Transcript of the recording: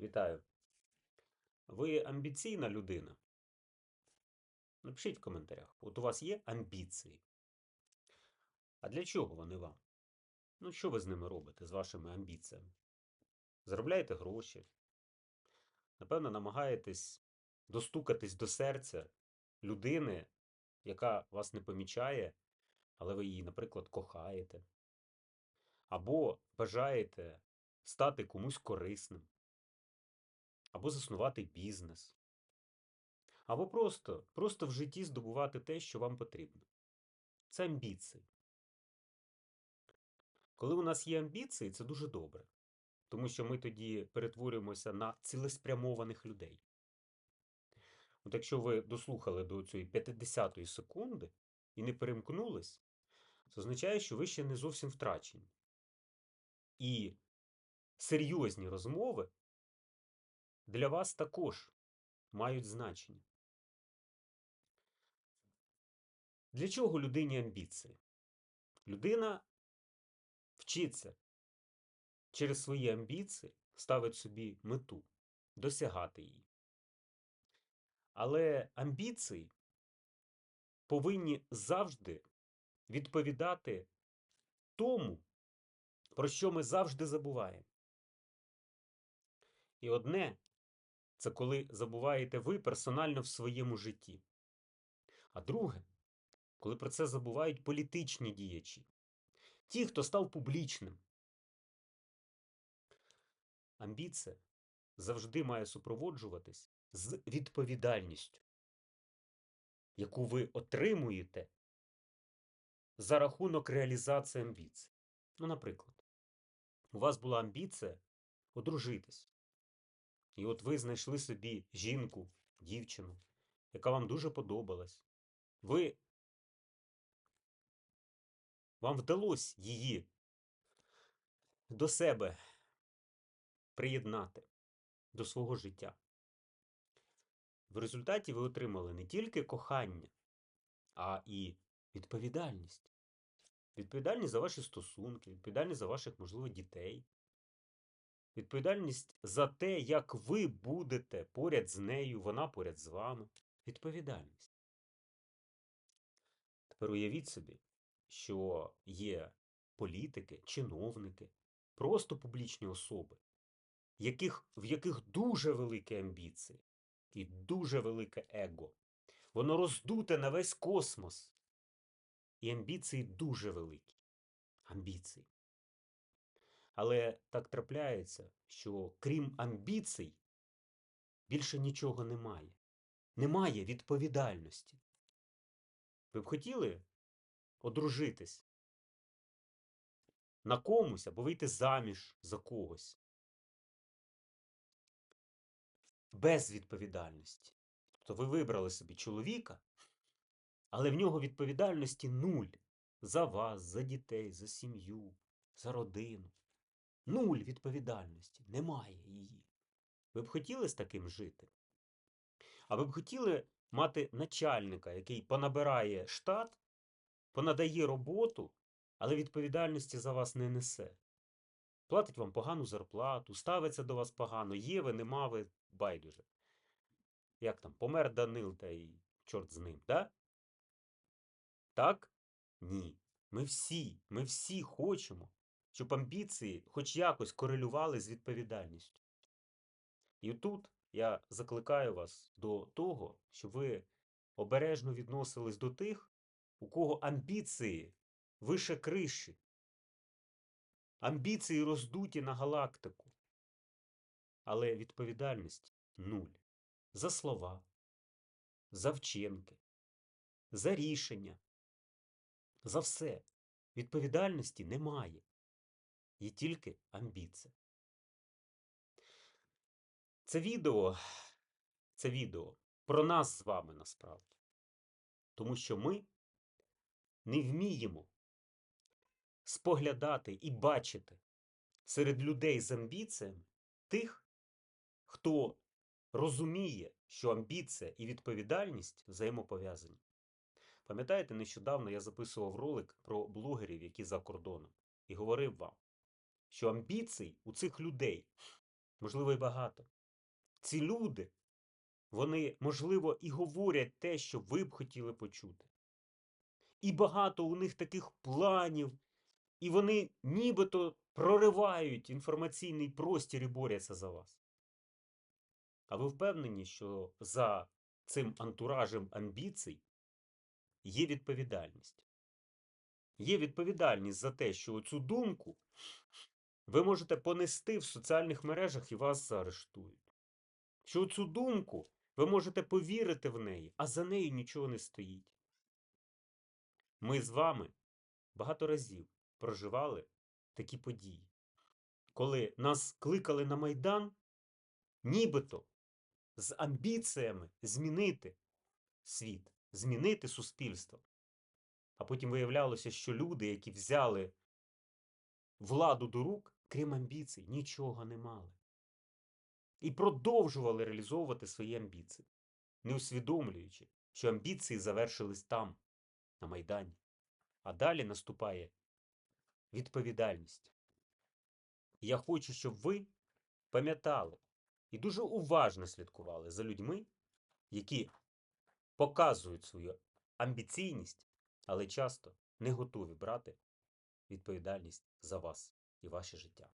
Вітаю. Ви амбіційна людина? Напишіть в коментарях. От у вас є амбіції. А для чого вони вам? Ну, що ви з ними робите, з вашими амбіціями? Заробляєте гроші? Напевно, намагаєтесь достукатись до серця людини, яка вас не помічає, але ви її, наприклад, кохаєте. Або бажаєте стати комусь корисним або заснувати бізнес, або просто, просто в житті здобувати те, що вам потрібно. Це амбіції. Коли у нас є амбіції, це дуже добре, тому що ми тоді перетворюємося на цілеспрямованих людей. От якщо ви дослухали до цієї 50-ї секунди і не перемкнулись, це означає, що ви ще не зовсім втрачені. І серйозні розмови для вас також мають значення. Для чого людині амбіції? Людина вчиться через свої амбіції ставить собі мету, досягати її. Але амбіції повинні завжди відповідати тому, про що ми завжди забуваємо. І одне це коли забуваєте ви персонально в своєму житті. А друге, коли про це забувають політичні діячі, ті, хто став публічним. Амбіція завжди має супроводжуватись з відповідальністю, яку ви отримуєте за рахунок реалізації амбіцій. Ну, наприклад, у вас була амбіція одружитись. І от ви знайшли собі жінку, дівчину, яка вам дуже подобалась. Ви вам вдалося її до себе приєднати до свого життя. В результаті ви отримали не тільки кохання, а і відповідальність. Відповідальність за ваші стосунки, відповідальність за ваших, можливо, дітей. Відповідальність за те, як ви будете поряд з нею, вона поряд з вами. Відповідальність. Тепер уявіть собі, що є політики, чиновники, просто публічні особи, яких, в яких дуже великі амбіції і дуже велике его. Воно роздуте на весь космос. І амбіції дуже великі. Амбіції. Але так трапляється, що крім амбіцій, більше нічого немає. Немає відповідальності. Ви б хотіли одружитись на комусь або вийти заміж за когось без відповідальності. Тобто ви вибрали собі чоловіка, але в нього відповідальності нуль за вас, за дітей, за сім'ю, за родину. Нуль відповідальності, немає її. Ви б хотіли з таким жити? А ви б хотіли мати начальника, який понабирає штат, понадає роботу, але відповідальності за вас не несе. Платить вам погану зарплату, ставиться до вас погано, є ви, нема ви, байдуже. Як там, помер Данил та й чорт з ним, да? Так? Ні. Ми всі, ми всі хочемо, щоб амбіції хоч якось корелювали з відповідальністю. І тут я закликаю вас до того, щоб ви обережно відносились до тих, у кого амбіції вище криші, амбіції роздуті на галактику, але відповідальність нуль. За слова, за вчинки, за рішення, за все. Відповідальності немає. Є тільки амбіція. Це відео, це відео про нас з вами насправді. Тому що ми не вміємо споглядати і бачити серед людей з амбіціями тих, хто розуміє, що амбіція і відповідальність взаємопов'язані. Пам'ятаєте, нещодавно я записував ролик про блогерів, які за кордоном, і говорив вам, що амбіцій у цих людей можливо, і багато. Ці люди, вони, можливо, і говорять те, що ви б хотіли почути. І багато у них таких планів, і вони нібито проривають інформаційний простір і борються за вас. А ви впевнені, що за цим антуражем амбіцій є відповідальність? Є відповідальність за те, що цю думку ви можете понести в соціальних мережах і вас заарештують. Що цю думку ви можете повірити в неї, а за нею нічого не стоїть. Ми з вами багато разів проживали такі події, коли нас кликали на Майдан, нібито з амбіціями змінити світ, змінити суспільство. А потім виявлялося, що люди, які взяли владу до рук, крім амбіцій, нічого не мали. І продовжували реалізовувати свої амбіції, не усвідомлюючи, що амбіції завершились там, на Майдані. А далі наступає відповідальність. Я хочу, щоб ви пам'ятали і дуже уважно слідкували за людьми, які показують свою амбіційність, але часто не готові брати відповідальність за вас і ваше життя.